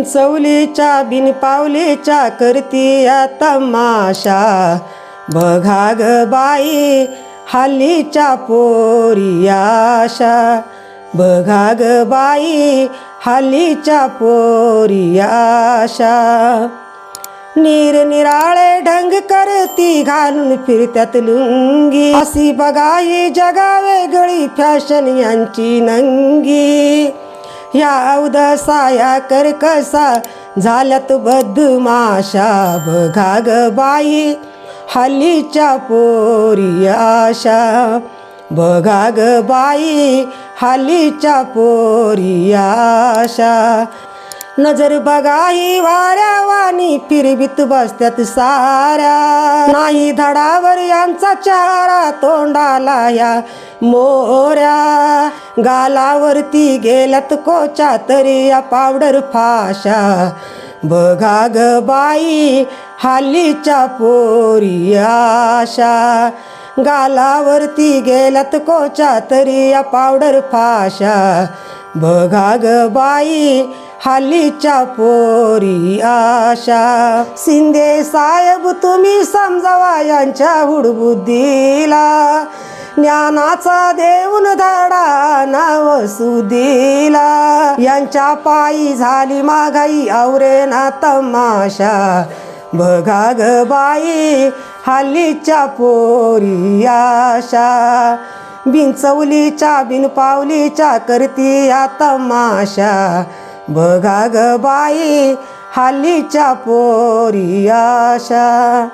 बिनचवलीच्या बिनपावलीच्या करती या तमाशा बघा ग बाई हल्लीच्या पोरी आशा. बघा ग बाई हल्लीच्या पोरी आशा. निरनिराळे ढंग करती घालून फिरत्यात लुंगी. अशी बघाई जगा वेगळी फॅशन यांची नंगी. या उदसा या करकसा झाल्यात बदमाशा बघा ग बाई. हल्लीच्या पोरी आशा बघा ग बाई. हल्लीच्या पोरी आशा. नजर बघाई वाऱ्यावानी फिरवीत बसत्यात साऱ्या. नाही धडावर यांचा चारा तोंडाला या मोऱ्या. गालावरती गेल्यात कोच्या तरी या पावडर फाशा. बघा ग बाई हालीच्या पोरी आशा. गालावरती गेल्यात कोच्या तरी या पावडर फाशा. बघा ग बाई हालीच्या पोरी आशा. शिंदे साहेब तुम्ही समजावा यांच्या हुडबुद्धीला. ज्ञानाचा देऊन धडा नाव सुदिला. यांच्या पायी झाली माघाई आवरे ना तमाशा. बघा ग बाई हल्लीच्या पोरी आशा. बिनचवलीच्या बिनपावलीच्या करती या तमाशा बघा ग बाई हल्लीच्या पोरी आशा.